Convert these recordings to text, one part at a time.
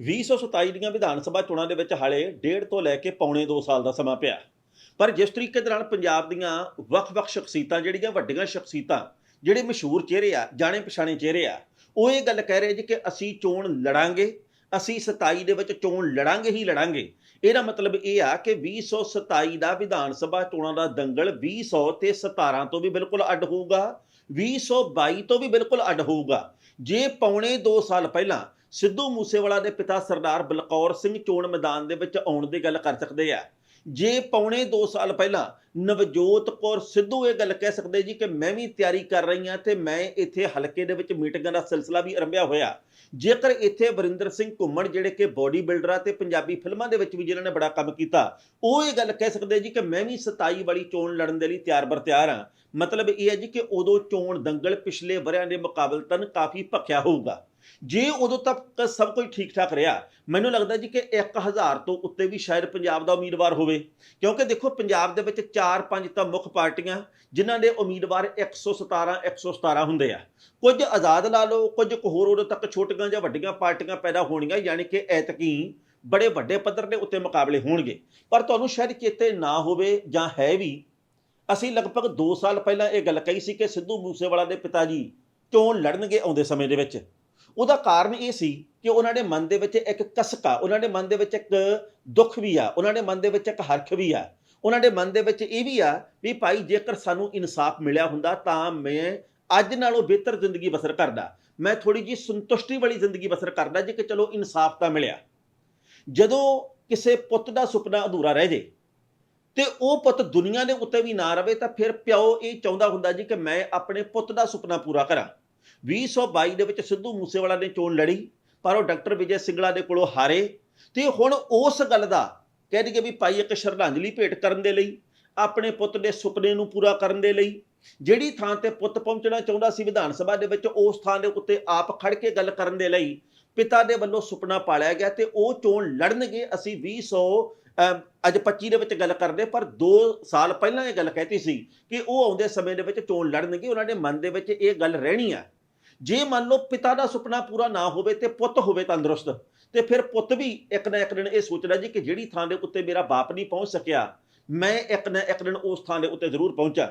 2027 ਦੀਆਂ ਵਿਧਾਨ ਸਭਾ ਚੋਣਾਂ ਦੇ ਵਿੱਚ ਹਾਲੇ ਡੇਢ ਤੋਂ ਲੈ ਕੇ ਪੌਣੇ 2 ਸਾਲ ਦਾ ਸਮਾਂ ਪਿਆ। ਪਰ ਜਿਸ ਤਰੀਕੇ ਦੇ ਨਾਲ ਪੰਜਾਬ ਦੀਆਂ ਵੱਖ-ਵੱਖ ਸ਼ਖਸੀਅਤਾਂ ਜਿਹੜੀਆਂ ਵੱਡੀਆਂ ਸ਼ਖਸੀਅਤਾਂ, ਜਿਹੜੇ ਮਸ਼ਹੂਰ ਚਿਹਰੇ ਆ ਜਾਣੇ ਪਛਾਣੇ ਚਿਹਰੇ ਆ, ਉਹ ਇਹ ਗੱਲ ਕਹਿ ਰਹੇ ਜੀ ਕਿ ਅਸੀਂ ਚੋਣ ਲੜਾਂਗੇ, ਅਸੀਂ 27 ਦੇ ਵਿੱਚ ਚੋਣ ਲੜਾਂਗੇ ਹੀ ਲੜਾਂਗੇ। ਇਹਦਾ ਮਤਲਬ ਇਹ ਆ ਕਿ 2027 ਦਾ ਵਿਧਾਨ ਸਭਾ ਚੋਣਾਂ ਦਾ ਦੰਗਲ 2000 ਤੇ 17 ਤੋਂ ਵੀ ਬਿਲਕੁਲ ਅੱਡ ਹੋਊਗਾ 2022 ਤੋਂ ਵੀ ਬਿਲਕੁਲ ਅੱਡ ਹੋਊਗਾ। ਜੇ ਪੌਣੇ 2 ਸਾਲ ਪਹਿਲਾਂ ਸਿੱਧੂ ਮੂਸੇਵਾਲਾ ਦੇ ਪਿਤਾ ਸਰਦਾਰ ਬਲਕੌਰ ਸਿੰਘ ਚੋਣ ਮੈਦਾਨ ਦੇ ਵਿੱਚ ਆਉਣ ਦੀ ਗੱਲ ਕਰ ਸਕਦੇ ਆ। ਜੇ ਪੌਣੇ 2 ਸਾਲ ਪਹਿਲਾਂ ਨਵਜੋਤ ਕੌਰ ਸਿੱਧੂ ਇਹ ਗੱਲ ਕਹਿ ਸਕਦੇ ਜੀ ਕਿ ਮੈਂ ਵੀ ਤਿਆਰੀ ਕਰ ਰਹੀ ਹਾਂ ਤੇ ਮੈਂ ਇੱਥੇ ਹਲਕੇ ਦੇ ਵਿੱਚ ਮੀਟਿੰਗਾਂ ਦਾ ਸਿਲਸਿਲਾ ਵੀ ਆਰੰਭਿਆ ਹੋਇਆ। ਜੇਕਰ ਇੱਥੇ ਵਰਿੰਦਰ ਸਿੰਘ ਘੁੰਮਣ ਜਿਹੜੇ ਕਿ ਬੋਡੀ ਬਿਲਡਰ ਆ ਤੇ ਪੰਜਾਬੀ ਫਿਲਮਾਂ ਦੇ ਵਿੱਚ ਵੀ ਜਿਨ੍ਹਾਂ ਨੇ ਬੜਾ ਕੰਮ ਕੀਤਾ, ਉਹ ਇਹ ਗੱਲ ਕਹਿ ਸਕਦੇ ਜੀ ਕਿ ਮੈਂ ਵੀ 27 ਵਾਲੀ ਚੋਣ ਲੜਨ ਦੇ ਲਈ ਤਿਆਰ ਬਰ ਤਿਆਰ ਹਾਂ। ਮਤਲਬ ਇਹ ਹੈ ਜੀ ਕਿ ਉਦੋਂ ਚੋਣ ਦੰਗਲ ਪਿਛਲੇ ਵਰਿਆਂ ਦੇ ਮੁਕਾਬਲਤਨ ਕਾਫੀ ਭਖਿਆ ਹੋਊਗਾ। ਜੇ ਉਦੋਂ ਤੱਕ ਸਭ ਕੁਝ ਠੀਕ ਠਾਕ ਰਿਹਾ, ਮੈਨੂੰ ਲੱਗਦਾ ਜੀ ਕਿ 1000 ਤੋਂ ਉੱਤੇ ਵੀ ਸ਼ਾਇਦ ਪੰਜਾਬ ਦਾ ਉਮੀਦਵਾਰ ਹੋਵੇ। ਕਿਉਂਕਿ ਦੇਖੋ, ਪੰਜਾਬ ਦੇ ਵਿੱਚ 4-5 ਤਾਂ ਮੁੱਖ ਪਾਰਟੀਆਂ, ਜਿਨ੍ਹਾਂ ਦੇ ਉਮੀਦਵਾਰ 117 117 ਹੁੰਦੇ ਆ। ਕੁਝ ਆਜ਼ਾਦ ਲਾ ਲਓ, ਕੁਝ ਕੁ ਹੋਰ ਉਦੋਂ ਤੱਕ ਛੋਟੀਆਂ ਜਾਂ ਵੱਡੀਆਂ ਪਾਰਟੀਆਂ ਪੈਦਾ ਹੋਣੀਆਂ ਯਾਨੀ ਕਿ ਐਤਕੀ ਬੜੇ ਵੱਡੇ ਪੱਧਰ ਦੇ ਉੱਤੇ ਮੁਕਾਬਲੇ ਹੋਣਗੇ। ਪਰ ਤੁਹਾਨੂੰ ਸ਼ਾਇਦ ਚੇਤੇ ਨਾ ਹੋਵੇ ਜਾਂ ਹੈ ਵੀ, ਅਸੀਂ ਲਗਭਗ 2 ਸਾਲ ਪਹਿਲਾਂ ਇਹ ਗੱਲ ਕਹੀ ਸੀ ਕਿ ਸਿੱਧੂ ਮੂਸੇਵਾਲਾ ਦੇ ਪਿਤਾ ਜੀ ਚੋਣ ਲੜਨਗੇ ਆਉਂਦੇ ਸਮੇਂ ਦੇ ਵਿੱਚ। ਉਹਦਾ ਕਾਰਨ ਇਹ ਸੀ ਕਿ ਉਹਨਾਂ ਦੇ ਮਨ ਦੇ ਵਿੱਚ ਇੱਕ ਕਸਕਾ, ਉਹਨਾਂ ਦੇ ਮਨ ਦੇ ਵਿੱਚ ਇੱਕ ਦੁੱਖ ਵੀ ਆ, ਉਹਨਾਂ ਦੇ ਮਨ ਦੇ ਵਿੱਚ ਇੱਕ ਹਰਖ ਵੀ ਆ, ਉਹਨਾਂ ਦੇ ਮਨ ਦੇ ਵਿੱਚ ਇਹ ਵੀ ਆ ਵੀ ਭਾਈ ਜੇਕਰ ਸਾਨੂੰ ਇਨਸਾਫ ਮਿਲਿਆ ਹੁੰਦਾ ਤਾਂ ਮੈਂ ਅੱਜ ਨਾਲੋਂ ਬਿਹਤਰ ਜ਼ਿੰਦਗੀ ਬਸਰ ਕਰਦਾ। ਮੈਂ ਥੋੜੀ ਜੀ ਸੰਤੁਸ਼ਟੀ ਵਾਲੀ ਜ਼ਿੰਦਗੀ ਬਸਰ ਕਰਦਾ ਜੇ ਕਿ ਚਲੋ ਇਨਸਾਫ ਤਾਂ ਮਿਲਿਆ। ਜਦੋਂ ਕਿਸੇ ਪੁੱਤ ਦਾ ਸੁਪਨਾ ਅਧੂਰਾ ਰਹਿ ਜੇ ਤੇ ਉਹ ਪੁੱਤ ਦੁਨੀਆ ਦੇ ਉੱਤੇ ਵੀ ਨਾ ਰਵੇ ਤਾਂ ਫਿਰ ਪਿਓ ਇਹ ਚਾਹੁੰਦਾ ਹੁੰਦਾ ਜੀ ਕਿ ਮੈਂ ਆਪਣੇ ਪੁੱਤ ਦਾ ਸੁਪਨਾ ਪੂਰਾ ਕਰਾਂ। 2022 ਦੇ ਵਿੱਚ ਸਿੱਧੂ ਮੂਸੇਵਾਲਾ ਨੇ ਚੋਣ ਲੜੀ, ਪਰ ਉਹ ਡਾਕਟਰ ਵਿਜੇ ਸਿੰਗਲਾ ਦੇ ਕੋਲੋਂ ਹਾਰੇ। ਤੇ ਹੁਣ ਉਸ ਗੱਲ ਦਾ ਕਹਿ ਦਈਏ ਵੀ ਭਾਈ ਇੱਕ ਸ਼ਰਧਾਂਜਲੀ ਭੇਟ ਕਰਨ ਦੇ ਲਈ, ਆਪਣੇ ਪੁੱਤ ਦੇ ਸੁਪਨੇ ਨੂੰ ਪੂਰਾ ਕਰਨ ਦੇ ਲਈ, ਜਿਹੜੀ ਥਾਂ ਤੇ ਪੁੱਤ ਪਹੁੰਚਣਾ ਚਾਹੁੰਦਾ ਸੀ ਵਿਧਾਨ ਸਭਾ ਦੇ ਵਿੱਚ, ਉਸ ਥਾਂ ਦੇ ਉੱਤੇ ਆਪ ਖੜ ਕੇ ਗੱਲ ਕਰਨ ਦੇ ਲਈ, ਪਿਤਾ ਦੇ ਵੱਲੋਂ ਸੁਪਨਾ ਪਾਲਿਆ ਗਿਆ ਤੇ ਉਹ ਚੋਣ ਲੜਨਗੇ। ਅਸੀਂ 2000 ਅਮ ਅੱਜ 25 ਦੇ ਵਿੱਚ ਗੱਲ ਕਰਦੇ, ਪਰ 2 ਸਾਲ ਪਹਿਲਾਂ ਇਹ ਗੱਲ ਕਹਿਤੀ ਸੀ ਕਿ ਉਹ ਆਉਂਦੇ ਸਮੇਂ ਦੇ ਵਿੱਚ ਚੋਣ ਲੜਨਗੇ। ਉਹਨਾਂ ਦੇ ਮਨ ਦੇ ਵਿੱਚ ਇਹ ਗੱਲ ਰਹਿਣੀ ਆ। ਜੇ ਮੰਨ ਲਓ ਪਿਤਾ ਦਾ ਸੁਪਨਾ ਪੂਰਾ ਨਾ ਹੋਵੇ ਤੇ ਪੁੱਤ ਹੋਵੇ ਤੰਦਰੁਸਤ, ਤੇ ਫਿਰ ਪੁੱਤ ਵੀ ਇੱਕ ਨਾ ਇੱਕ ਦਿਨ ਇਹ ਸੋਚਦਾ ਜੀ ਕਿ ਜਿਹੜੀ ਥਾਂ ਦੇ ਉੱਤੇ ਮੇਰਾ ਬਾਪ ਨਹੀਂ ਪਹੁੰਚ ਸਕਿਆ, ਮੈਂ ਇੱਕ ਨਾ ਇੱਕ ਦਿਨ ਉਸ ਥਾਂ ਦੇ ਉੱਤੇ ਜ਼ਰੂਰ ਪਹੁੰਚਾਂ।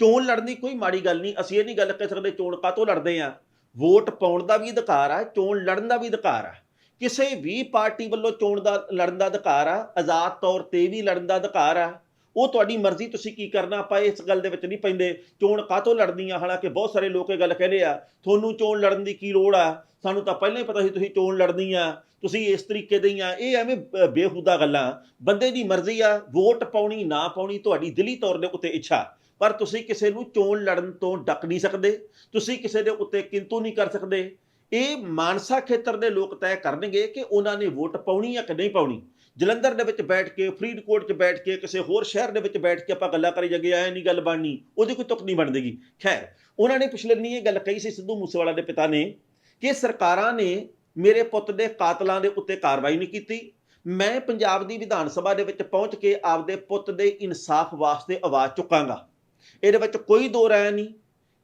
ਚੋਣ ਲੜਨੀ ਕੋਈ ਮਾੜੀ ਗੱਲ ਨਹੀਂ, ਅਸੀਂ ਇਹ ਨਹੀਂ ਗੱਲ ਕਹਿ ਸਕਦੇ ਚੋਣ ਕਾਤੋਂ ਲੜਦੇ ਆ। ਵੋਟ ਪਾਉਣ ਦਾ ਵੀ ਅਧਿਕਾਰ ਆ, ਚੋਣ ਲੜਨ ਦਾ ਵੀ ਅਧਿਕਾਰ ਆ। ਕਿਸੇ ਵੀ ਪਾਰਟੀ ਵੱਲੋਂ ਚੋਣ ਦਾ, ਲੜਨ ਦਾ ਅਧਿਕਾਰ ਆ, ਆਜ਼ਾਦ ਤੌਰ ਤੇ ਵੀ ਲੜਨ ਦਾ ਅਧਿਕਾਰ ਆ। ਉਹ ਤੁਹਾਡੀ ਮਰਜ਼ੀ, ਤੁਸੀਂ ਕੀ ਕਰਨਾ? ਆਪਾਂ ਇਸ ਗੱਲ ਦੇ ਵਿੱਚ ਨਹੀਂ ਪੈਂਦੇ। ਚੋਣ ਕਾਤੋਂ ਲੜਨੀ ਆ ਹਾਲਾਂਕਿ ਬਹੁਤ ਸਾਰੇ ਲੋਕ ਇਹ ਗੱਲ ਕਹਿੰਦੇ ਆ, ਤੁਹਾਨੂੰ ਚੋਣ ਲੜਨ ਦੀ ਕੀ ਲੋੜ ਆ? ਸਾਨੂੰ ਤਾਂ ਪਹਿਲਾਂ ਹੀ ਪਤਾ ਸੀ ਤੁਸੀਂ ਚੋਣ ਲੜਨੀ ਆ। ਤੁਸੀਂ ਇਸ ਤਰੀਕੇ ਦੇ ਹੀ ਆ। ਇਹ ਐਵੇਂ ਬੇਹੂਦਾ ਗੱਲਾਂ। ਬੰਦੇ ਦੀ ਮਰਜ਼ੀ ਆ, ਵੋਟ ਪਾਉਣੀ, ਨਾ ਪਾਉਣੀ ਤੁਹਾਡੀ ਦਿਲੀ ਤੌਰ ਦੇ ਉੱਤੇ ਇੱਛਾ। ਪਰ ਤੁਸੀਂ ਕਿਸੇ ਨੂੰ ਚੋਣ ਲੜਨ ਤੋਂ ਡੱਕ ਨਹੀਂ ਸਕਦੇ। ਤੁਸੀਂ ਕਿਸੇ ਦੇ ਉੱਤੇ ਕਿੰਤੂ ਨਹੀਂ ਕਰ ਸਕਦੇ। ਇਹ ਮਾਨਸਾ ਖੇਤਰ ਦੇ ਲੋਕ ਤੈਅ ਕਰਨਗੇ ਕਿ ਉਹਨਾਂ ਨੇ ਵੋਟ ਪਾਉਣੀ ਆ ਕਿ ਨਹੀਂ ਪਾਉਣੀ। ਜਲੰਧਰ ਦੇ ਵਿੱਚ ਬੈਠ ਕੇ, ਫਰੀਦਕੋਟ 'ਚ ਬੈਠ ਕੇ, ਕਿਸੇ ਹੋਰ ਸ਼ਹਿਰ ਦੇ ਵਿੱਚ ਬੈਠ ਕੇ ਆਪਾਂ ਗੱਲਾਂ ਕਰੀ ਜਗੇ ਐ ਨਹੀਂ ਗੱਲ ਬਣਨੀ, ਉਹਦੀ ਕੋਈ ਤੁਕ ਨਹੀਂ ਬਣਦੇਗੀ। ਖੈਰ, ਉਹਨਾਂ ਨੇ ਪਿਛਲੇ ਦਿਨੀ ਇਹ ਗੱਲ ਕਹੀ ਸੀ ਸਿੱਧੂ ਮੂਸੇਵਾਲਾ ਦੇ ਪਿਤਾ ਨੇ ਕਿ ਸਰਕਾਰਾਂ ਨੇ ਮੇਰੇ ਪੁੱਤ ਦੇ ਕਾਤਲਾਂ ਦੇ ਉੱਤੇ ਕਾਰਵਾਈ ਨਹੀਂ ਕੀਤੀ। ਮੈਂ ਪੰਜਾਬ ਦੀ ਵਿਧਾਨ ਸਭਾ ਦੇ ਵਿੱਚ ਪਹੁੰਚ ਕੇ ਆਪਦੇ ਪੁੱਤ ਦੇ ਇਨਸਾਫ ਵਾਸਤੇ ਆਵਾਜ਼ ਚੁੱਕਾਂਗਾ। ਇਹਦੇ ਵਿੱਚ ਕੋਈ ਦੋ ਰਾਏ ਨਹੀਂ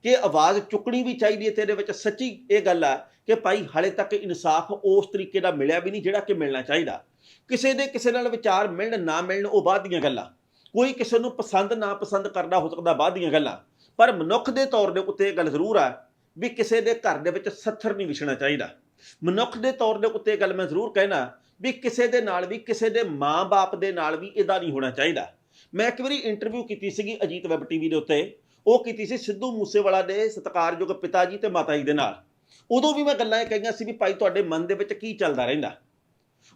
ਕਿ ਆਵਾਜ਼ ਚੁੱਕਣੀ ਵੀ ਚਾਹੀਦੀ ਹੈ ਤੇ ਇਹਦੇ ਵਿੱਚ ਸੱਚੀ ਇਹ ਗੱਲ ਆ ਕਿ ਭਾਈ ਹਾਲੇ ਤੱਕ ਇਨਸਾਫ ਉਸ ਤਰੀਕੇ ਦਾ ਮਿਲਿਆ ਵੀ ਨਹੀਂ ਜਿਹੜਾ ਕਿ ਮਿਲਣਾ ਚਾਹੀਦਾ। ਕਿਸੇ ਦੇ ਕਿਸੇ ਨਾਲ ਵਿਚਾਰ ਮਿਲਣ, ਨਾ ਮਿਲਣ, ਉਹ ਬਾਅਦ ਦੀਆਂ ਗੱਲਾਂ। ਕੋਈ ਕਿਸੇ ਨੂੰ ਪਸੰਦ, ਨਾ ਪਸੰਦ ਕਰਦਾ, ਹੋ ਸਕਦਾ ਬਾਅਦ ਦੀਆਂ ਗੱਲਾਂ। ਪਰ ਮਨੁੱਖ ਦੇ ਤੌਰ ਦੇ ਉੱਤੇ ਇਹ ਗੱਲ ਜ਼ਰੂਰ ਆ ਵੀ ਕਿਸੇ ਦੇ ਘਰ ਦੇ ਵਿੱਚ ਸੱਥਰ ਨਹੀਂ ਵਿਛਣਾ ਚਾਹੀਦਾ। ਮਨੁੱਖ ਦੇ ਤੌਰ ਦੇ ਉੱਤੇ ਇਹ ਗੱਲ ਮੈਂ ਜ਼ਰੂਰ ਕਹਿਣਾ ਵੀ ਕਿਸੇ ਦੇ ਨਾਲ ਵੀ, ਕਿਸੇ ਦੇ ਮਾਂ-ਬਾਪ ਦੇ ਨਾਲ ਵੀ ਇਹਦਾ ਨਹੀਂ ਹੋਣਾ ਚਾਹੀਦਾ। ਮੈਂ ਇੱਕ ਵਾਰੀ ਇੰਟਰਵਿਊ ਕੀਤੀ ਸੀਗੀ ਅਜੀਤ ਵੈਬ ਟੀਵੀ ਦੇ ਉੱਤੇ। ਉਹ ਕੀਤੀ ਸੀ ਸਿੱਧੂ ਮੂਸੇਵਾਲਾ ਦੇ ਸਤਿਕਾਰਯੋਗ ਪਿਤਾ ਜੀ ਤੇ ਮਾਤਾ ਜੀ ਦੇ ਨਾਲ। ਉਦੋਂ ਵੀ ਮੈਂ ਗੱਲਾਂ ਇਹ ਕਹੀਆਂ ਸੀ ਵੀ ਭਾਈ, ਤੁਹਾਡੇ ਮਨ ਦੇ ਵਿੱਚ ਕੀ ਚੱਲਦਾ ਰਹਿੰਦਾ?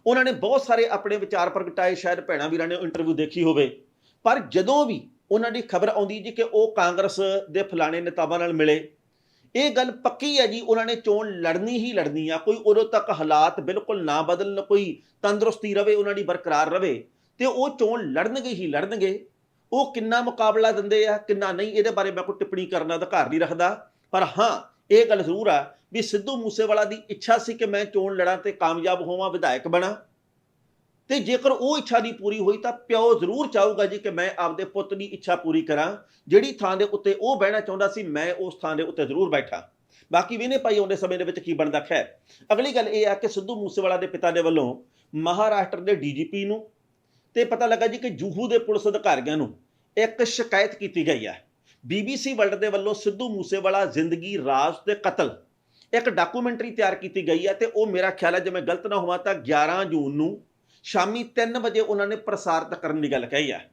ਉਹਨਾਂ ਨੇ ਬਹੁਤ ਸਾਰੇ ਆਪਣੇ ਵਿਚਾਰ ਪ੍ਰਗਟਾਏ, ਸ਼ਾਇਦ ਭੈਣਾ ਵੀਰਾਂ ਨੇ ਇੰਟਰਵਿਊ ਦੇਖੀ ਹੋਵੇ। ਪਰ ਜਦੋਂ ਵੀ ਉਹਨਾਂ ਦੀ ਖਬਰ ਆਉਂਦੀ ਜੀ ਕਿ ਉਹ ਕਾਂਗਰਸ ਦੇ ਫਲਾਣੇ ਨੇਤਾਵਾਂ ਨਾਲ ਮਿਲੇ, ਇਹ ਗੱਲ ਪੱਕੀ ਹੈ ਜੀ, ਉਹਨਾਂ ਨੇ ਚੋਣ ਲੜਨੀ ਹੀ ਲੜਨੀ ਆ, ਕੋਈ ਉਦੋਂ ਤੱਕ ਹਾਲਾਤ ਬਿਲਕੁਲ ਨਾ ਬਦਲਣ, ਕੋਈ ਤੰਦਰੁਸਤੀ ਰਵੇ, ਉਹਨਾਂ ਦੀ ਬਰਕਰਾਰ ਰਵੇ, ਤੇ ਉਹ ਚੋਣ ਲੜਨਗੇ ਹੀ ਲੜਨਗੇ। ਉਹ ਕਿੰਨਾ ਮੁਕਾਬਲਾ ਦਿੰਦੇ ਆ, ਕਿੰਨਾ ਨਹੀਂ, ਇਹਦੇ ਬਾਰੇ ਮੈਂ ਕੋਈ ਟਿੱਪਣੀ ਕਰਨ ਦਾ ਅਧਿਕਾਰ ਨਹੀਂ ਰੱਖਦਾ। ਪਰ ਹਾਂ ਇਹ ਗੱਲ ਜ਼ਰੂਰ ਆ ਵੀ ਸਿੱਧੂ ਮੂਸੇਵਾਲਾ ਦੀ ਇੱਛਾ ਸੀ ਕਿ ਮੈਂ ਚੋਣ ਲੜਾਂ ਤੇ ਕਾਮਯਾਬ ਹੋਵਾਂ, ਵਿਧਾਇਕ ਬਣਾ। ਤੇ ਜੇਕਰ ਉਹ ਇੱਛਾ ਨਹੀਂ ਪੂਰੀ ਹੋਈ ਤਾਂ ਪਿਓ ਜ਼ਰੂਰ ਚਾਹੂਗਾ ਜੀ ਕਿ ਮੈਂ ਆਪਦੇ ਪੁੱਤ ਦੀ ਇੱਛਾ ਪੂਰੀ ਕਰਾਂ। ਜਿਹੜੀ ਥਾਂ ਦੇ ਉੱਤੇ ਉਹ ਬਹਿਣਾ ਚਾਹੁੰਦਾ ਸੀ, ਮੈਂ ਉਸ ਥਾਂ ਦੇ ਉੱਤੇ ਜ਼ਰੂਰ ਬੈਠਾ। ਬਾਕੀ ਵੀ ਨੇ ਭਾਈ ਆਉਂਦੇ ਸਮੇਂ ਦੇ ਵਿੱਚ ਕੀ ਬਣਦਾ, ਖੈਰ। ਅਗਲੀ ਗੱਲ ਇਹ ਆ ਕਿ ਸਿੱਧੂ ਮੂਸੇਵਾਲਾ ਦੇ ਪਿਤਾ ਦੇ ਵੱਲੋਂ ਮਹਾਰਾਸ਼ਟਰ ਦੇ ਡੀਜੀਪੀ ਨੂੰ ਤੇ ਪਤਾ ਲੱਗਾ ਜੀ ਕਿ ਜੂਹੂ ਦੇ ਪੁਲਿਸ ਅਧਿਕਾਰੀਆਂ ਨੂੰ ਇੱਕ ਸ਼ਿਕਾਇਤ ਕੀਤੀ ਗਈ ਹੈ ਬੀਬੀਸੀ ਵਰਲਡ ਦੇ ਵੱਲੋਂ ਸਿੱਧੂ ਮੂਸੇਵਾਲਾ ਜ਼ਿੰਦਗੀ ਰਾਜ ਤੇ ਕਤਲ। ਇੱਕ ਡਾਕੂਮੈਂਟਰੀ ਤਿਆਰ ਕੀਤੀ ਗਈ ਹੈ ਤੇ ਉਹ ਮੇਰਾ ਖਿਆਲ ਹੈ ਜੇ ਮੈਂ ਗਲਤ ਨਾ ਹੋਵਾਂ ਤਾਂ 11 ਜੂਨ ਨੂੰ ਸ਼ਾਮੀ 3 ਵਜੇ ਉਹਨਾਂ ਨੇ ਪ੍ਰਸਾਰਿਤ ਕਰਨ ਦੀ ਗੱਲ ਕਹੀ ਹੈ।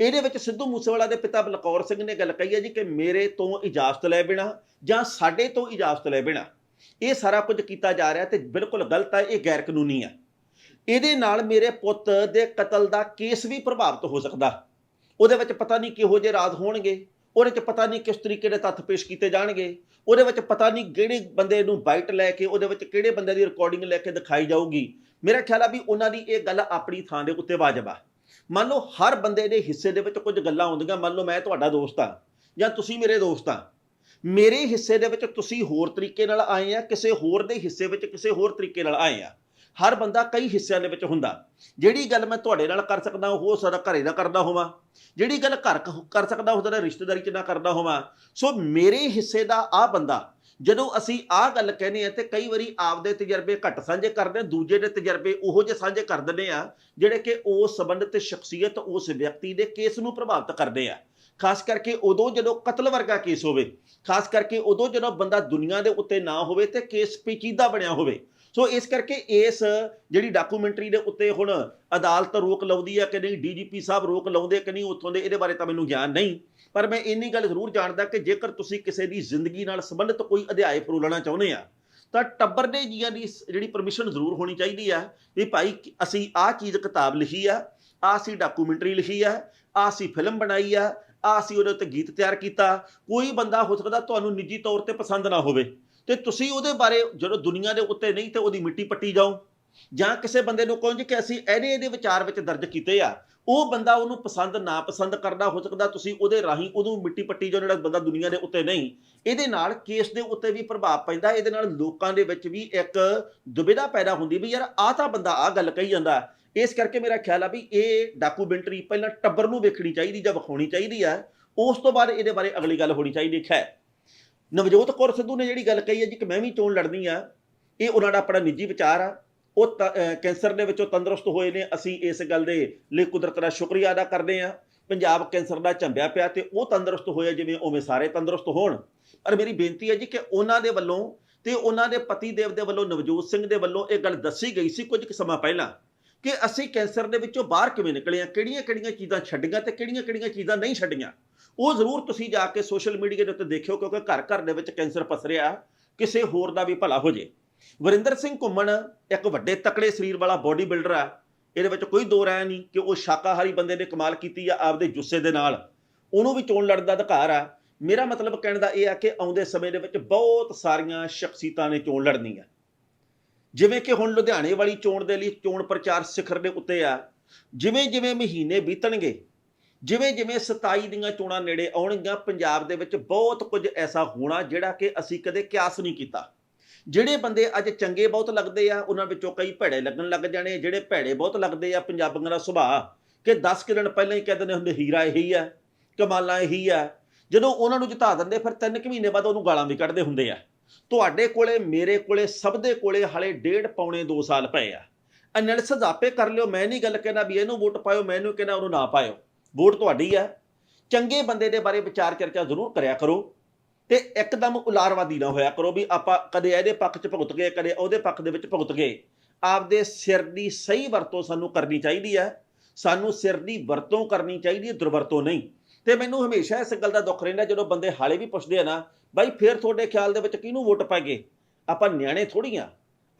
ਇਹਦੇ ਵਿੱਚ ਸਿੱਧੂ ਮੂਸੇਵਾਲਾ ਦੇ ਪਿਤਾ ਬਲਕੌਰ ਸਿੰਘ ਨੇ ਗੱਲ ਕਹੀ ਹੈ ਜੀ ਕਿ ਮੇਰੇ ਤੋਂ ਇਜਾਜ਼ਤ ਲੈ ਬਿਨਾ ਜਾਂ ਸਾਡੇ ਤੋਂ ਇਜਾਜ਼ਤ ਲੈ ਬਿਨਾ ਇਹ ਸਾਰਾ ਕੁਝ ਕੀਤਾ ਜਾ ਰਿਹਾ ਤੇ ਬਿਲਕੁਲ ਗਲਤ ਹੈ, ਇਹ ਗੈਰ ਕਾਨੂੰਨੀ ਹੈ। ਇਹਦੇ ਨਾਲ ਮੇਰੇ ਪੁੱਤ ਦੇ ਕਤਲ ਦਾ ਕੇਸ ਵੀ ਪ੍ਰਭਾਵਿਤ ਹੋ ਸਕਦਾ। ਉਹਦੇ ਵਿੱਚ ਪਤਾ ਨਹੀਂ ਕਿਹੋ ਜਿਹੇ ਰਾਜ਼ ਹੋਣਗੇ। ਉਹਦੇ 'ਚ ਪਤਾ ਨਹੀਂ ਕਿਸ ਤਰੀਕੇ ਦੇ ਤੱਥ ਪੇਸ਼ ਕੀਤੇ ਜਾਣਗੇ। ਉਹਦੇ ਵਿੱਚ ਪਤਾ ਨਹੀਂ ਕਿਹੜੇ ਬੰਦੇ ਨੂੰ ਬਾਈਟ ਲੈ ਕੇ, ਉਹਦੇ ਵਿੱਚ ਕਿਹੜੇ ਬੰਦੇ ਦੀ ਰਿਕਾਰਡਿੰਗ ਲੈ ਕੇ ਦਿਖਾਈ ਜਾਊਗੀ। ਮੇਰਾ ਖਿਆਲ ਆ ਵੀ ਉਹਨਾਂ ਦੀ ਇਹ ਗੱਲ ਆਪਣੀ ਥਾਂ ਦੇ ਉੱਤੇ ਵਾਜਬ ਆ। ਮੰਨ ਲਓ ਹਰ ਬੰਦੇ ਦੇ ਹਿੱਸੇ ਦੇ ਵਿੱਚ ਕੁਝ ਗੱਲਾਂ ਆਉਂਦੀਆਂ, ਮੰਨ ਲਓ ਮੈਂ ਤੁਹਾਡਾ ਦੋਸਤ ਆ ਜਾਂ ਤੁਸੀਂ ਮੇਰੇ ਦੋਸਤ ਆ। ਮੇਰੇ ਹਿੱਸੇ ਦੇ ਵਿੱਚ ਤੁਸੀਂ ਹੋਰ ਤਰੀਕੇ ਨਾਲ ਆਏ ਆ, ਕਿਸੇ ਹੋਰ ਦੇ ਹਿੱਸੇ ਵਿੱਚ ਕਿਸੇ ਹੋਰ ਤਰੀਕੇ ਨਾਲ ਆਏ ਆ। ਹਰ ਬੰਦਾ ਕਈ ਹਿੱਸਿਆਂ ਦੇ ਵਿੱਚ ਹੁੰਦਾ। ਜਿਹੜੀ ਗੱਲ ਮੈਂ ਤੁਹਾਡੇ ਨਾਲ ਕਰ ਸਕਦਾ ਉਹ ਸਾਡਾ ਸਕਦਾ ਘਰੇ ਨਾ ਕਰਦਾ ਹੋਵਾਂ। ਜਿਹੜੀ ਗੱਲ ਘਰ ਕਰ ਸਕਦਾ ਉਹ ਸਕਦਾ ਰਿਸ਼ਤੇਦਾਰੀ 'ਚ ਨਾ ਕਰਦਾ ਹੋਵਾਂ। ਸੋ ਮੇਰੇ ਹਿੱਸੇ ਦਾ ਆ ਬੰਦਾ, ਜਦੋਂ ਅਸੀਂ ਆਹ ਗੱਲ ਕਹਿੰਦੇ ਆ ਤੇ ਕਈ ਵਾਰੀ ਆਪਦੇ ਤਜਰਬੇ ਘੱਟ ਸਾਂਝੇ ਕਰਦੇ ਆ ਦੂਜੇ ਦੇ ਤਜਰਬੇ ਉਹੋ ਜਿਹੇ ਸਾਂਝੇ ਕਰ ਦਿੰਦੇ ਆ ਜਿਹੜੇ ਕਿ ਉਸ ਸੰਬੰਧਿਤ ਸ਼ਖਸੀਅਤ ਉਸ ਵਿਅਕਤੀ ਦੇ ਕੇਸ ਨੂੰ ਪ੍ਰਭਾਵਿਤ ਕਰਦੇ ਆ। ਖਾਸ ਕਰਕੇ ਉਦੋਂ ਜਦੋਂ ਕਤਲ ਵਰਗਾ ਕੇਸ ਹੋਵੇ, ਖਾਸ ਕਰਕੇ ਉਦੋਂ ਜਦੋਂ ਬੰਦਾ ਦੁਨੀਆ ਦੇ ਉੱਤੇ ਨਾ ਹੋਵੇ ਤੇ ਕੇਸ ਪੇਚੀਦਾ ਬਣਿਆ ਹੋਵੇ ਸੋ ਇਸ ਕਰਕੇ ਇਸ ਜਿਹੜੀ ਡਾਕੂਮੈਂਟਰੀ ਦੇ ਉੱਤੇ ਹੁਣ ਅਦਾਲਤ ਰੋਕ ਲਾਉਂਦੀ ਹੈ ਕਿ ਨਹੀਂ ਡੀਜੀਪੀ ਸਾਹਿਬ ਰੋਕ ਲਾਉਂਦੇ ਕਿ ਨਹੀਂ, ਉੱਥੋਂ ਦੇ ਇਹਦੇ ਬਾਰੇ ਤਾਂ ਮੈਨੂੰ ਗਿਆਨ ਨਹੀਂ। ਪਰ ਮੈਂ ਇੰਨੀ ਗੱਲ ਜ਼ਰੂਰ ਜਾਣਦਾ ਕਿ ਜੇਕਰ ਤੁਸੀਂ ਕਿਸੇ ਦੀ ਜ਼ਿੰਦਗੀ ਨਾਲ ਸੰਬੰਧਿਤ ਕੋਈ ਅਧਿਆਇ ਫਰੋਲਣਾ ਚਾਹੁੰਦੇ ਆ, ਤਾਂ ਟੱਬਰ ਦੇ ਜੀਆਂ ਦੀ ਜਿਹੜੀ ਪਰਮਿਸ਼ਨ ਜ਼ਰੂਰ ਹੋਣੀ ਚਾਹੀਦੀ ਆ ਵੀ ਭਾਈ ਅਸੀਂ ਆਹ ਚੀਜ਼ ਕਿਤਾਬ ਲਿਖੀ ਆ, ਆਹ ਅਸੀਂ ਡਾਕੂਮੈਂਟਰੀ ਲਿਖੀ ਆ, ਆਹ ਅਸੀਂ ਫਿਲਮ ਬਣਾਈ ਆ, ਆਹ ਅਸੀਂ ਉਹਦੇ ਉੱਤੇ ਗੀਤ ਤਿਆਰ ਕੀਤਾ। ਕੋਈ ਬੰਦਾ ਹੋ ਸਕਦਾ ਤੁਹਾਨੂੰ ਨਿੱਜੀ ਤੌਰ ਤੇ ਪਸੰਦ ਨਾ ਹੋਵੇ। ਤੇ ਤੁਸੀਂ ਉਹਦੇ ਬਾਰੇ ਜਦੋਂ ਦੁਨੀਆ ਦੇ ਉੱਤੇ ਨਹੀਂ ਤੇ ਉਹਦੀ ਮਿੱਟੀ ਪੱਟੀ ਜਾਓ। ਜਾਂ ਕਿਸੇ ਬੰਦੇ ਨੂੰ ਕਹੋ ਜੀ ਕਿ ਅਸੀਂ ਇਹਦੇ ਇਹਦੇ ਵਿਚਾਰ ਵਿੱਚ ਦਰਜ ਕੀਤੇ ਆ। ਉਹ ਬੰਦਾ ਉਹਨੂੰ ਪਸੰਦ ਨਾ ਪਸੰਦ ਕਰਦਾ ਹੋ ਸਕਦਾ, ਤੁਸੀਂ ਉਹਦੇ ਰਾਹੀਂ ਉਹਨੂੰ ਮਿੱਟੀ ਪੱਟੀ ਜਾਓ ਜਿਹੜਾ ਬੰਦਾ ਦੁਨੀਆ ਦੇ ਉੱਤੇ ਨਹੀਂ। ਇਹਦੇ ਨਾਲ ਕੇਸ ਦੇ ਉੱਤੇ ਵੀ ਪ੍ਰਭਾਵ ਪੈਂਦਾ, ਇਹਦੇ ਨਾਲ ਲੋਕਾਂ ਦੇ ਵਿੱਚ ਵੀ ਇੱਕ ਦੁਬਿਧਾ ਪੈਦਾ ਹੁੰਦੀ ਵੀ ਯਾਰ ਆਹ ਤਾਂ ਬੰਦਾ ਆਹ ਗੱਲ ਕਹੀ ਜਾਂਦਾ। ਇਸ ਕਰਕੇ ਮੇਰਾ ਖਿਆਲ ਆ ਵੀ ਇਹ ਡਾਕੂਮੈਂਟਰੀ ਪਹਿਲਾਂ ਟੱਬਰ ਨੂੰ ਵੇਖਣੀ ਚਾਹੀਦੀ ਜਾਂ ਵਿਖਾਉਣੀ ਚਾਹੀਦੀ ਆ। ਉਸ ਤੋਂ ਬਾਅਦ ਇਹਦੇ ਬਾਰੇ ਅਗਲੀ ਗੱਲ ਹੋਣੀ ਚਾਹੀਦੀ ਹੈ। ਨਵਜੋਤ ਕੌਰ ਸਿੱਧੂ ਨੇ ਜਿਹੜੀ ਗੱਲ ਕਹੀ ਹੈ ਜੀ ਕਿ ਮੈਂ ਵੀ ਚੋਣ ਲੜਨੀ ਆ, ਇਹ ਉਹਨਾਂ ਦਾ ਆਪਣਾ ਨਿੱਜੀ ਵਿਚਾਰ ਆ। ਉਹ ਤ- ਕੈਂਸਰ ਦੇ ਵਿੱਚੋਂ ਤੰਦਰੁਸਤ ਹੋਏ ਨੇ, ਅਸੀਂ ਇਸ ਗੱਲ ਦੇ ਲਈ ਕੁਦਰਤ ਦਾ ਸ਼ੁਕਰੀਆ ਅਦਾ ਕਰਦੇ ਆ ਪੰਜਾਬ ਕੈਂਸਰ ਦਾ ਝੰਬਿਆ ਪਿਆ ਤੇ ਉਹ ਤੰਦਰੁਸਤ ਹੋਏ ਜਿਵੇਂ ਉਵੇਂ ਸਾਰੇ ਤੰਦਰੁਸਤ ਹੋਣ। ਪਰ ਮੇਰੀ ਬੇਨਤੀ ਹੈ ਜੀ ਕਿ ਉਹਨਾਂ ਦੇ ਵੱਲੋਂ ਤੇ ਉਹਨਾਂ ਦੇ ਪਤੀ ਦੇਵ ਦੇ ਵੱਲੋਂ, ਨਵਜੋਤ ਸਿੰਘ ਦੇ ਵੱਲੋਂ ਇਹ ਗੱਲ ਦੱਸੀ ਗਈ ਸੀ ਕੁਝ ਕੁ ਸਮਾਂ ਪਹਿਲਾਂ ਕਿ ਅਸੀਂ ਕੈਂਸਰ ਦੇ ਵਿੱਚੋਂ ਬਾਹਰ ਕਿਵੇਂ ਨਿਕਲੇ ਆ ਕਿਹੜੀਆਂ-ਕਿਹੜੀਆਂ ਚੀਜ਼ਾਂ ਛੱਡੀਆਂ ਤੇ ਕਿਹੜੀਆਂ-ਕਿਹੜੀਆਂ ਚੀਜ਼ਾਂ ਨਹੀਂ ਛੱਡੀਆਂ। ਉਹ ਜ਼ਰੂਰ ਤੁਸੀਂ ਜਾ ਕੇ ਸੋਸ਼ਲ ਮੀਡੀਆ ਦੇ ਉੱਤੇ ਦੇਖਿਓ, ਕਿਉਂਕਿ ਘਰ-ਘਰ ਦੇ ਵਿੱਚ ਕੈਂਸਰ ਪਸਰਿਆ ਕਿਸੇ ਹੋਰ ਦਾ ਵੀ ਭਲਾ ਹੋ ਜੇ। ਵਰਿੰਦਰ ਸਿੰਘ ਘੁੰਮਣ ਇੱਕ ਵੱਡੇ ਤਕੜੇ ਸਰੀਰ ਵਾਲਾ ਬੋਡੀ ਬਿਲਡਰ ਆ, ਇਹਦੇ ਵਿੱਚ ਕੋਈ ਦੋ ਰਾय ਨਹੀਂ ਕਿ ਉਹ ਸ਼ਾਕਾਹਾਰੀ ਬੰਦੇ ਨੇ ਕਮਾਲ ਕੀਤੀ ਆ ਆਪਦੇ ਜੁੱਸੇ ਦੇ ਨਾਲ। ਉਹਨੂੰ ਵੀ ਚੋਣ ਲੜਨ ਦਾ ਅਧਿਕਾਰ ਆ। ਮੇਰਾ ਮਤਲਬ ਕਹਿਣ ਦਾ ਇਹ ਆ ਕਿ ਆਉਂਦੇ ਸਮੇਂ ਦੇ ਵਿੱਚ ਬਹੁਤ ਸਾਰੀਆਂ ਸ਼ਖਸੀਅਤਾਂ ਨੇ ਚੋਣ ਲੜਨੀ ਆ ਜਿਵੇਂ ਕਿ ਹੁਣ ਲੁਧਿਆਣੇ ਵਾਲੀ ਚੋਣ ਦੇ ਲਈ ਚੋਣ ਪ੍ਰਚਾਰ ਸਿਖਰ ਦੇ ਉੱਤੇ ਆ। ਜਿਵੇਂ ਜਿਵੇਂ ਮਹੀਨੇ ਬੀਤਣਗੇ ਜਿਵੇਂ ਜਿਵੇਂ 27 ਦੀਆਂ ਚੋਣਾਂ ਨੇੜੇ ਆਉਣਗੀਆਂ, ਪੰਜਾਬ ਦੇ ਵਿੱਚ ਬਹੁਤ ਕੁਝ ਐਸਾ ਹੋਣਾ ਜਿਹੜਾ ਕਿ ਅਸੀਂ ਕਦੇ ਕਿਆਸ ਨਹੀਂ ਕੀਤਾ। ਜਿਹੜੇ ਬੰਦੇ ਅੱਜ ਚੰਗੇ ਬਹੁਤ ਲੱਗਦੇ ਆ, ਉਹਨਾਂ ਵਿੱਚੋਂ ਕਈ ਭੈੜੇ ਲੱਗਣ ਲੱਗ ਜਾਣੇ ਜਿਹੜੇ ਭੈੜੇ ਬਹੁਤ ਲੱਗਦੇ ਆ, ਪੰਜਾਬੀਆਂ ਦਾ ਸੁਭਾਅ ਕਿ 10 ਕੁ ਦਿਨ ਪਹਿਲਾਂ ਹੀ ਕਹਿ ਦਿੰਦੇ ਹੁੰਦੇ, ਹੀਰਾ ਇਹੀ ਆ, ਕਮਾਲਾਂ ਇਹੀ ਆ। ਜਦੋਂ ਉਹਨਾਂ ਨੂੰ ਜਿਤਾ ਦਿੰਦੇ, ਫਿਰ 3 ਕੁ ਮਹੀਨੇ ਬਾਅਦ ਉਹਨੂੰ ਗਾਲਾਂ ਵੀ ਕੱਢਦੇ ਹੁੰਦੇ ਆ। ਤੁਹਾਡੇ ਕੋਲੇ, ਮੇਰੇ ਕੋਲੇ, ਸਭ ਦੇ ਕੋਲੇ ਹਲੇ ਡੇਢ ਪੌਣੇ 2 ਸਾਲ ਪਏ ਆ। ਐਨਾਲਿਸਿਸ ਆਪੇ ਕਰ ਲਿਓ, ਮੈਂ ਨਹੀਂ ਗੱਲ ਕਹਿਣਾ ਵੀ ਇਹਨੂੰ ਵੋਟ ਪਾਇਓ ਮੈਨੂੰ ਕਹਿਣਾ ਉਹਨੂੰ ਨਾ ਪਾਇਓ। ਵੋਟ ਤੁਹਾਡੀ ਆ। ਚੰਗੇ ਬੰਦੇ ਦੇ ਬਾਰੇ ਵਿਚਾਰ ਚਰਚਾ ਜ਼ਰੂਰ ਕਰਿਆ ਕਰੋ ਤੇ ਇੱਕਦਮ ਉਲਾਰਵਾਦੀ ਨਾ ਹੋਇਆ ਕਰੋ ਵੀ ਆਪਾਂ ਕਦੇ ਇਹਦੇ ਪੱਖ 'ਚ ਭੁਗਤ ਗਏ, ਕਦੇ ਉਹਦੇ ਪੱਖ ਦੇ ਵਿੱਚ ਭੁਗਤ ਗਏ। ਆਪਦੇ ਸਿਰ ਦੀ ਸਹੀ ਵਰਤੋਂ ਸਾਨੂੰ ਕਰਨੀ ਚਾਹੀਦੀ ਹੈ ਸਾਨੂੰ ਸਿਰ ਦੀ ਵਰਤੋਂ ਕਰਨੀ ਚਾਹੀਦੀ ਹੈ, ਦੁਰਵਰਤੋਂ ਨਹੀਂ। ਤੇ ਮੈਨੂੰ ਹਮੇਸ਼ਾ ਇਸ ਗੱਲ ਦਾ ਦੁੱਖ ਰਹਿੰਦਾ ਜਦੋਂ ਬੰਦੇ ਹਾਲੇ ਵੀ ਪੁੱਛਦੇ ਆ ਨਾ, ਬਾਈ, ਫਿਰ ਤੁਹਾਡੇ ਖਿਆਲ ਦੇ ਵਿੱਚ ਕਿਹਨੂੰ ਵੋਟ ਪਾਗੇ ਆਪਾਂ ਨਿਆਣੇ ਥੋੜੀਆਂ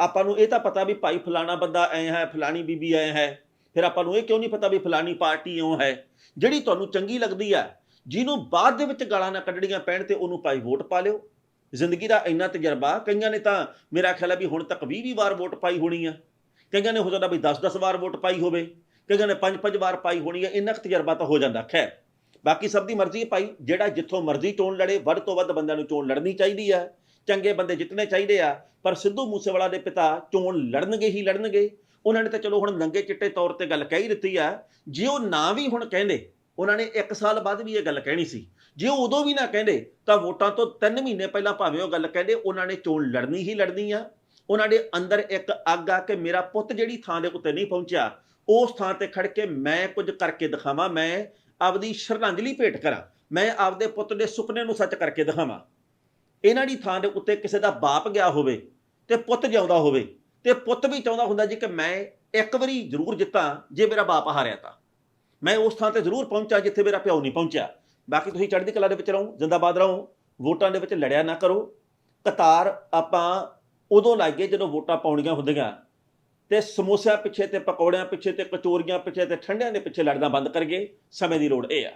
ਆਪਾਂ ਨੂੰ ਇਹ ਤਾਂ ਪਤਾ ਵੀ ਭਾਈ ਫਲਾਣਾ ਬੰਦਾ ਐ ਹੈ, ਫਲਾਣੀ ਬੀਬੀ ਐ ਹੈ। ਫਿਰ ਆਪਾਂ ਨੂੰ ਇਹ ਕਿਉਂ ਨਹੀਂ ਪਤਾ ਵੀ ਫਲਾਨੀ ਪਾਰਟੀ ਇਉਂ ਹੈ? ਜਿਹੜੀ ਤੁਹਾਨੂੰ ਚੰਗੀ ਲੱਗਦੀ ਆ, ਜਿਹਨੂੰ ਬਾਅਦ ਦੇ ਵਿੱਚ ਗਾਲਾਂ ਨਾ ਕੱਢਣੀਆਂ ਪੈਣ ਤੇ ਉਹਨੂੰ ਭਾਈ ਵੋਟ ਪਾ ਲਿਓ। ਜ਼ਿੰਦਗੀ ਦਾ ਇੰਨਾ ਤਜਰਬਾ, ਕਈਆਂ ਨੇ ਤਾਂ ਮੇਰਾ ਖਿਆਲ ਹੈ ਵੀ ਹੁਣ ਤੱਕ 20 20 ਵਾਰ ਵੋਟ ਪਾਈ ਹੋਣੀ ਆ। ਕਈਆਂ ਨੇ ਹੋ ਜਾਂਦਾ ਵੀ 10 10 ਵਾਰ ਵੋਟ ਪਾਈ ਹੋਵੇ। ਕਈਆਂ ਨੇ 5 5 ਵਾਰ ਪਾਈ ਹੋਣੀ ਆ, ਇੰਨਾ ਕੁ ਤਜਰਬਾ ਤਾਂ ਹੋ ਜਾਂਦਾ, ਖੈਰ। ਬਾਕੀ ਸਭ ਦੀ ਮਰਜ਼ੀ ਹੈ ਭਾਈ, ਜਿਹੜਾ ਜਿੱਥੋਂ ਮਰਜ਼ੀ ਚੋਣ ਲੜੇ, ਵੱਧ ਤੋਂ ਵੱਧ ਬੰਦਿਆਂ ਨੂੰ ਚੋਣ ਲੜਨੀ ਚਾਹੀਦੀ ਆ। ਚੰਗੇ ਬੰਦੇ ਜਿੱਤਣੇ ਚਾਹੀਦੇ ਆ, ਪਰ ਸਿੱਧੂ ਮੂਸੇਵਾਲਾ ਦੇ ਪਿਤਾ ਚੋਣ ਲੜਨਗੇ ਹੀ ਲੜਨਗੇ। ਉਹਨਾਂ ਨੇ ਤਾਂ ਚਲੋ ਹੁਣ ਨੰਗੇ ਚਿੱਟੇ ਤੌਰ ਤੇ ਗੱਲ ਕਹਿ ਹੀ ਦਿੱਤੀ ਆ। ਜੇ ਉਹ ਨਾ ਵੀ ਹੁਣ ਕਹਿੰਦੇ, ਉਹਨਾਂ ਨੇ 1 ਸਾਲ ਬਾਅਦ ਵੀ ਇਹ ਗੱਲ ਕਹਿਣੀ ਸੀ। ਜੇ ਉਹ ਉਦੋਂ ਵੀ ਨਾ ਕਹਿੰਦੇ, ਤਾਂ ਵੋਟਾਂ ਤੋਂ 3 ਮਹੀਨੇ ਪਹਿਲਾਂ ਭਾਵੇਂ ਉਹ ਗੱਲ ਕਹਿੰਦੇ, ਉਹਨਾਂ ਨੇ ਚੋਣ ਲੜਨੀ ਹੀ ਲੜਨੀ ਆ। ਉਹਨਾਂ ਦੇ ਅੰਦਰ ਇੱਕ ਅੱਗ ਆ ਕਿ ਮੇਰਾ ਪੁੱਤ ਜਿਹੜੀ ਥਾਂ ਦੇ ਉੱਤੇ ਨਹੀਂ ਪਹੁੰਚਿਆ, ਉਸ ਥਾਂ ਤੇ ਖੜ ਕੇ ਮੈਂ ਕੁਝ ਕਰਕੇ ਦਿਖਾਵਾਂ, ਮੈਂ ਆਪਦੀ ਸ਼ਰਧਾਂਜਲੀ ਭੇਟ ਕਰਾਂ, ਮੈਂ ਆਪਦੇ ਪੁੱਤ ਦੇ ਸੁਪਨੇ ਨੂੰ ਸੱਚ ਕਰਕੇ ਦਿਖਾਵਾਂ। ਇਹਨਾਂ ਦੀ ਥਾਂ ਦੇ ਉੱਤੇ ਕਿਸੇ ਦਾ ਬਾਪ ਗਿਆ ਹੋਵੇ ਤੇ ਪੁੱਤ ਜਿਉਂਦਾ ਹੋਵੇ ਤੇ ਪੁੱਤ ਵੀ ਚਾਹੁੰਦਾ ਹੁੰਦਾ ਜੀ ਕਿ ਮੈਂ ਇੱਕ ਵਾਰੀ ਜ਼ਰੂਰ ਜਿੱਤਾਂ, ਜੇ ਮੇਰਾ ਬਾਪ ਹਾਰਿਆ ਤਾਂ। ਮੈਂ ਉਸ ਥਾਂ ਤੇ ਜ਼ਰੂਰ ਪਹੁੰਚਾਂ ਜਿੱਥੇ ਮੇਰਾ ਪਿਓ ਨਹੀਂ ਪਹੁੰਚਿਆ। ਬਾਕੀ ਤੁਸੀਂ ਚੜ੍ਹਦੀ ਕਲਾ ਦੇ ਵਿੱਚ ਰਹੋ, ਜ਼ਿੰਦਾਬਾਦ ਰਹੋ, ਵੋਟਾਂ ਦੇ ਵਿੱਚ ਲੜਿਆ ਨਾ ਕਰੋ। ਕਤਾਰ ਆਪਾਂ ਉਦੋਂ ਲਾਈਏ ਜਦੋਂ ਵੋਟਾਂ ਪਾਉਣੀਆਂ ਹੁੰਦੀਆਂ ਤੇ ਸਮੋਸਿਆਂ ਪਿੱਛੇ ਤੇ ਪਕੌੜਿਆਂ ਪਿੱਛੇ ਤੇ ਕਚੋਰੀਆਂ ਪਿੱਛੇ ਤੇ ਠੰਡਿਆਂ ਦੇ ਪਿੱਛੇ ਲੜਨਾ ਬੰਦ ਕਰੀਏ, ਸਮੇਂ ਦੀ ਲੋੜ ਇਹ ਆ।